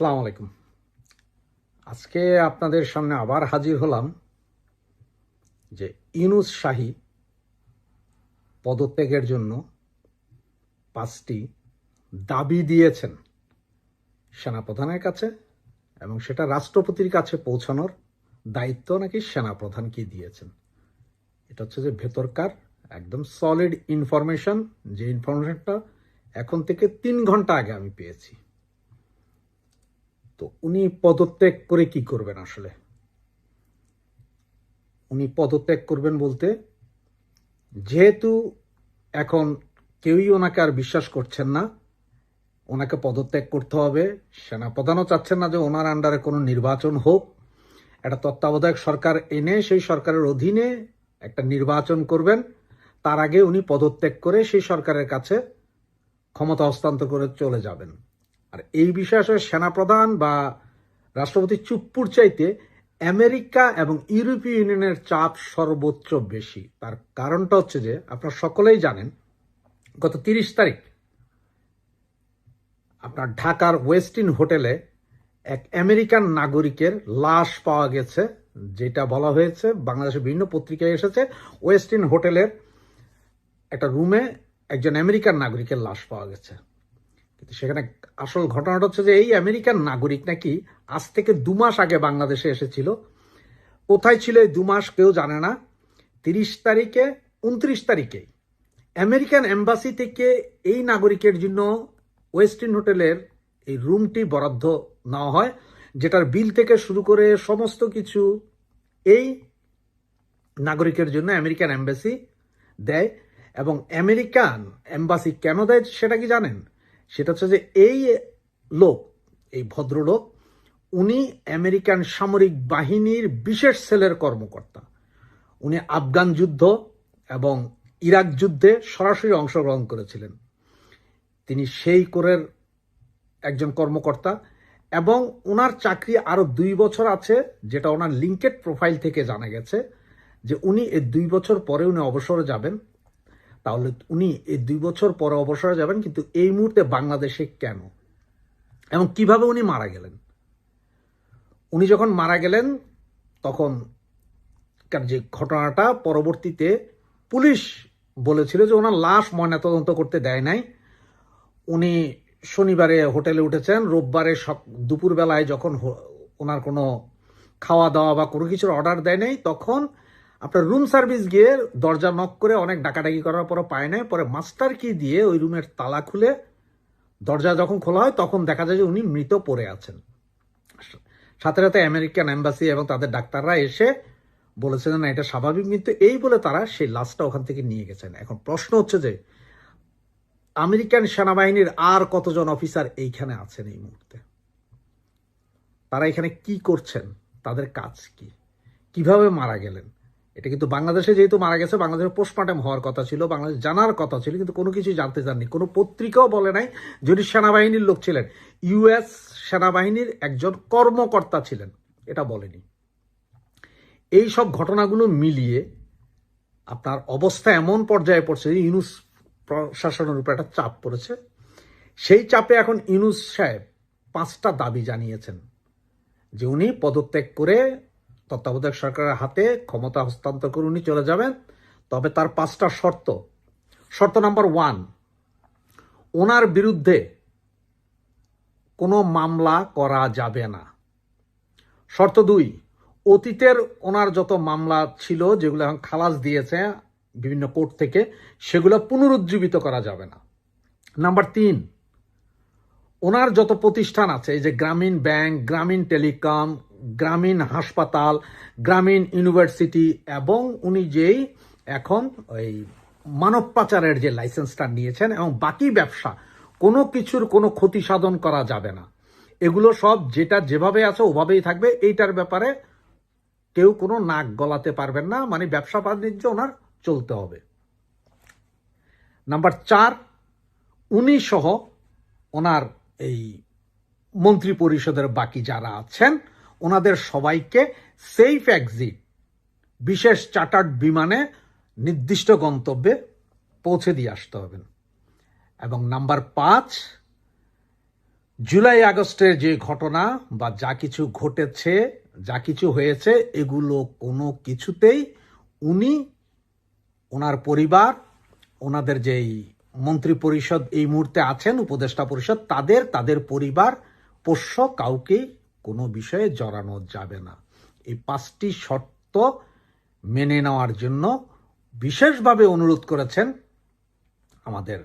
আসসালামু আলাইকুম আজকে আপনাদের সামনে আবার হাজির হলাম যে ইনুস শাহী পদত্যাগের জন্য পাঁচটি দাবি দিয়েছেন সেনাপ্রধানের কাছে এবং সেটা রাষ্ট্রপতির কাছে পৌঁছানোর দায়িত্ব নাকি সেনাপ্রধানকে দিয়েছেন। এটা হচ্ছে যে ভেতরকার, একদম সলিড ইনফরমেশন যে ইনফরমেশনটা এখন থেকে তিন ঘণ্টা আগে আমি পেয়েছি। তো উনি পদত্যাগ করে কি করবেন আসলে? উনি পদত্যাগ করবেন বলতে, যেহেতু এখন কেউই ওনাকে আর বিশ্বাস করছেন না, ওনাকে পদত্যাগ করতে হবে, সেনাপ্রধানও চাচ্ছেন না যে ওনার আন্ডারে কোনো নির্বাচন হোক। একটা তত্ত্বাবধায়ক সরকার এনে সেই সরকারের অধীনে একটা নির্বাচন করবেন। তার আগে উনি পদত্যাগ করে সেই সরকারের কাছে ক্ষমতা হস্তান্তর করে চলে যাবেন। আর এই বিষয়ে আসলে সেনাপ্রধান বা রাষ্ট্রপতি চুপ্পুর চাইতে আমেরিকা এবং ইউরোপীয় ইউনিয়নের চাপ সর্বোচ্চ বেশি। তার কারণটা হচ্ছে যে, আপনারা সকলেই জানেন, গত তিরিশ তারিখ আপনার ঢাকার ওয়েস্টিন হোটেলে এক আমেরিকান নাগরিকের লাশ পাওয়া গেছে, যেটা বলা হয়েছে, বাংলাদেশের বিভিন্ন পত্রিকায় এসেছে ওয়েস্টিন হোটেলের একটা রুমে একজন আমেরিকান নাগরিকের লাশ পাওয়া গেছে। কিন্তু সেখানে আসল ঘটনাটা হচ্ছে যে এই আমেরিকান নাগরিক নাকি আজ থেকে দু মাস আগে বাংলাদেশে এসেছিল। কোথায় ছিল এই দু মাস কেউ জানে না। তিরিশ তারিখে, উনত্রিশ তারিখে আমেরিকান এম্বাসি থেকে এই নাগরিকের জন্য ওয়েস্টিন হোটেলের এই রুমটি বরাদ্দ নেওয়া হয়, যেটার বিল থেকে শুরু করে সমস্ত কিছু এই নাগরিকের জন্য আমেরিকান এম্বাসি দেয়। এবং আমেরিকান এম্বাসি কেন দেয় সেটা কি জানেন? সেটা হচ্ছে যে এই লোক, এই ভদ্রলোক, উনি আমেরিকান সামরিক বাহিনীর বিশেষ সেলের কর্মকর্তা। উনি আফগান যুদ্ধ এবং ইরাক যুদ্ধে সরাসরি অংশগ্রহণ করেছিলেন। তিনি সেই কোরের একজন কর্মকর্তা এবং ওনার চাকরি আরও দুই বছর আছে, যেটা ওনার লিঙ্কেড প্রোফাইল থেকে জানা গেছে যে উনি এই দুই বছর পরে উনি অবসরে যাবেন। তাহলে উনি এই দুই বছর পরে অবসরে যাবেন, কিন্তু এই মুহূর্তে বাংলাদেশে কেন? এবং কীভাবে উনি মারা গেলেন? উনি যখন মারা গেলেন, তখন যে ঘটনাটা পরবর্তীতে পুলিশ বলেছিল যে ওনার লাশ ময়নাতদন্ত করতে দেয় নাই। উনি শনিবারে হোটেলে উঠেছেন, রোববারে দুপুরবেলায় যখন ওনার কোনো খাওয়া দাওয়া বা কোনো কিছুর অর্ডার দেয় নাই, তখন আপনার রুম সার্ভিস গিয়ে দরজা নক করে অনেক ডাকাডাকি করার পর পায় নাই, পরে মাস্টার কি দিয়ে ওই রুমের তালা খুলে দরজা যখন খোলা হয়, তখন দেখা যায় যে উনি মৃত পড়ে আছেন। সাথে সাথে আমেরিকান অ্যাম্বাসি এবং তাদের ডাক্তাররা এসে বলেছেন না, এটা স্বাভাবিক মৃত্যু এই বলে তারা সেই লাশটা ওখান থেকে নিয়ে গেছেন। এখন প্রশ্ন হচ্ছে যে, আমেরিকান সেনাবাহিনীর আর কতজন অফিসার এইখানে আছেন এই মুহূর্তে? তারা এখানে কি করছেন? তাদের কাজ কি? কীভাবে মারা গেলেন? এটা কিন্তু বাংলাদেশে যেহেতু মারা গেছে, বাংলাদেশের পোস্টমর্টম হওয়ার কথা ছিল, বাংলাদেশ জানার কথা ছিল, কিন্তু কোনো কিছু জানতে চাননি। কোনো পত্রিকাও বলে নাই, যদি সেনাবাহিনীর লোক ছিলেন। ইউএস সেনাবাহিনীর একজন কর্মকর্তা ছিলেন, এটা বলেনি। এই সব ঘটনাগুলো মিলিয়ে আপনার অবস্থা এমন পর্যায়ে পড়ছে, যে ইউনুস প্রশাসনের উপর একটা চাপ পড়েছে। সেই চাপে এখন ইউনুস সাহেব পাঁচটা দাবি জানিয়েছেন, যে উনি পদত্যাগ করে তত্ত্বাবধায়ক সরকারের হাতে ক্ষমতা হস্তান্তর করে উনি চলে যাবেন। তবে তার পাঁচটা শর্ত। শর্ত নাম্বার ওয়ান, ওনার বিরুদ্ধে কোনো মামলা করা যাবে না। শর্ত দুই, অতীতের ওনার যত মামলা ছিল, যেগুলো এখন খালাস দিয়েছে বিভিন্ন কোর্ট থেকে, সেগুলো পুনরুজ্জীবিত করা যাবে না। নাম্বার তিন ওনার যত প্রতিষ্ঠান আছে, এই যে গ্রামীণ ব্যাংক, গ্রামীণ টেলিকম, গ্রামীণ হাসপাতাল, গ্রামীণ ইউনিভার্সিটি, এবং উনি যেই এখন ওই মানব পাচারের যে লাইসেন্সটা নিয়েছেন এবং বাকি ব্যবসা, কোনো কিছুর কোনো ক্ষতি সাধন করা যাবে না। এগুলো সব যেটা যেভাবে আছে ওভাবেই থাকবে। এইটার ব্যাপারে কেউ কোনো নাক গলাতে পারবেন না মানে ব্যবসা বাণিজ্য ওনার চলতে হবে। নাম্বার চার, উনি সহ ওনার এই মন্ত্রী পরিষদের বাকি যারা আছেন, ওনাদের সবাইকে সেফ এক্সিট বিশেষ চার্টার্ড বিমানে নির্দিষ্ট গন্তব্যে পৌঁছে দিয়ে আসতে হবেন এবং নাম্বার পাঁচ, জুলাই আগস্টের যে ঘটনা বা যা কিছু ঘটেছে, যা কিছু হয়েছে, এগুলো কোনো কিছুতেই উনি, ওনার পরিবার, ওনাদের যেই মন্ত্রী পরিষদ এই মুহূর্তে আছেন, উপদেষ্টা পরিষদ, তাদের তাদের পরিবার, পোষ্য কাউকেই কোনো বিষয়ে জড়ানো যাবে না। এই পাঁচটি শর্ত মেনে নেওয়ার জন্য বিশেষভাবে অনুরোধ করেছেন আমাদের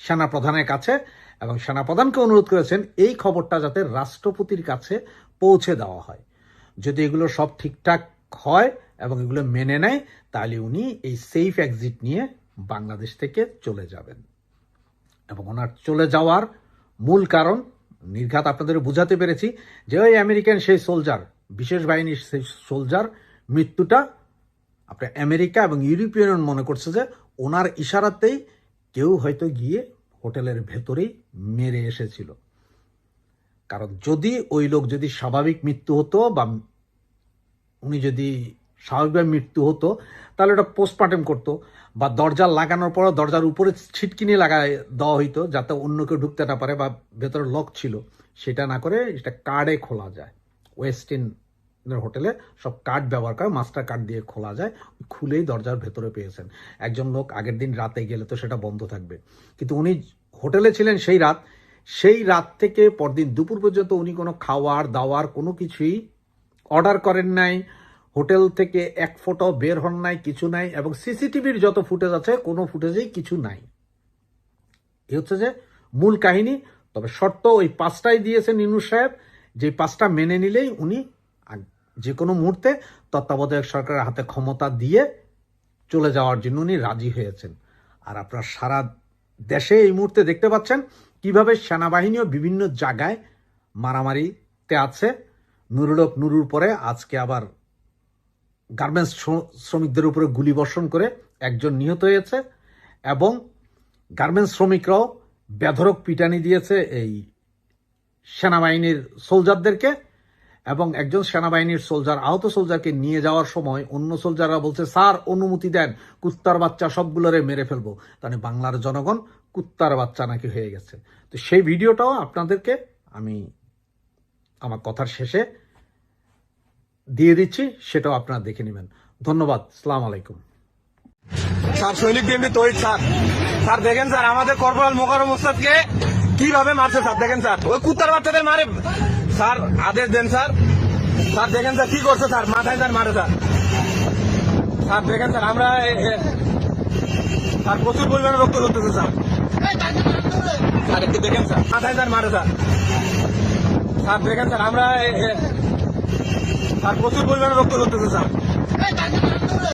সেনাপ্রধানের কাছে এবং সেনাপ্রধানকে অনুরোধ করেছেন এই খবরটা যাতে রাষ্ট্রপতির কাছে পৌঁছে দেওয়া হয়। যদি এগুলো সব ঠিকঠাক হয় এবং এগুলো মেনে নেয়, তাহলে উনি এই সেফ এক্সিট নিয়ে বাংলাদেশ থেকে চলে যাবেন। এবং ওনার চলে যাওয়ার মূল কারণ, নির্ঘাত আপনাদের বুঝাতে পেরেছি, যে ওই আমেরিকান সেই সোলজার, বিশেষ বাহিনীর সেই সোলজার মৃত্যুটা আপনার আমেরিকা এবং ইউরোপিয়ান মনে করছে যে ওনার ইশারাতেই কেউ হয়তো গিয়ে হোটেলের ভেতরেই মেরে এসেছিল। কারণ যদি ওই লোক যদি স্বাভাবিক মৃত্যু হতো বা উনি যদি স্বাভাবিকভাবে মৃত্যু হতো, তাহলে ওটা পোস্টমার্টম করতো বা দরজা লাগানোর পর দরজার উপরে ছিটকিনি লাগায় দেওয়া হইতো যাতে অন্য কেউ ঢুকতে না পারে বা ভেতরে লক ছিল। সেটা না করে এটা কার্ডে খোলা যায়। ওয়েস্টিন হোটেলে সব কার্ড ব্যবহার করে মাস্টার কার্ড দিয়ে খোলা যায়, খুলেই দরজার ভেতরে পেয়েছেন। একজন লোক আগের দিন রাতে গেলে তো সেটা বন্ধ থাকবে। কিন্তু উনি হোটেলে ছিলেন সেই রাত সেই রাত থেকে পরদিন দুপুর পর্যন্ত উনি কোনো খাওয়ার দাওয়ার কোনো কিছুই অর্ডার করেন নাই। হোটেল থেকে এক ফটো বের হন নাই, কিছু নাই, এবং সিসিটিভির যত ফুটেজ আছে, কোনো ফুটেজেই কিছু নাই। এ হচ্ছে যে মূল কাহিনী, তবে শর্ত ওই পাঁচটাই দিয়েছেন ইনু সাহেব, যে পাঁচটা মেনে নিলেই উনি যে কোনো মুহূর্তে তত্ত্বাবধায়ক সরকারের হাতে ক্ষমতা দিয়ে চলে যাওয়ার জন্য উনি রাজি হয়েছেন। আর আপনার সারা দেশে এই মুহূর্তে দেখতে পাচ্ছেন কীভাবে সেনাবাহিনীও বিভিন্ন জায়গায় মারামারিতে আছে। নুরুলক নুরুর পরে আজকে আবার গার্মেন্টস শ্রমিকদের উপরে গুলি বর্ষণ করে একজন নিহত হয়েছে এবং গার্মেন্টস শ্রমিকরাও বেধরক পিটানি দিয়েছে এই সেনাবাহিনীর সোলজারদেরকে এবং একজন সেনাবাহিনীর সোলজার, আহত সোলজারকে নিয়ে যাওয়ার সময় অন্য সোলজাররা বলছে, স্যার, অনুমতি দেন, কুত্তার বাচ্চা সবগুলোরে মেরে ফেলব। তাহলে বাংলার জনগণ কুত্তার বাচ্চা নাকি হয়ে গেছে। তো সেই ভিডিওটাও আপনাদেরকে আমি আমার কথার শেষে দিয়ে দিচ্ছি, সেটাও আপনারা দেখে নেবেন। ধন্যবাদ, সালাম আলাইকুম। স্যার, সৈনিক বিএমপি তৈরি, স্যার। স্যার, দেখেন, স্যার, আমাদের কর্পোরাল মোকারম ওস্তাদকে কীভাবে মারছে, স্যার, দেখেন, স্যার। ওই কুত্তার বাচ্চাদের মারে। স্যার, আদেশ দেন, স্যার। স্যার, দেখেন, স্যার, কি করছে, স্যার, মাথায়, স্যার, মারে, স্যার। স্যার, দেখেন, স্যার, আমরা স্যার, প্রচুর পরিমাণে রক্ত করতেছে স্যার। স্যার, একটু দেখেন, স্যার, মাথায়, স্যার, মারে, স্যার। স্যার, দেখেন, স্যার, আমরা এ- প্রচুর পরিমাণে রক্ত করতেছে স্যার।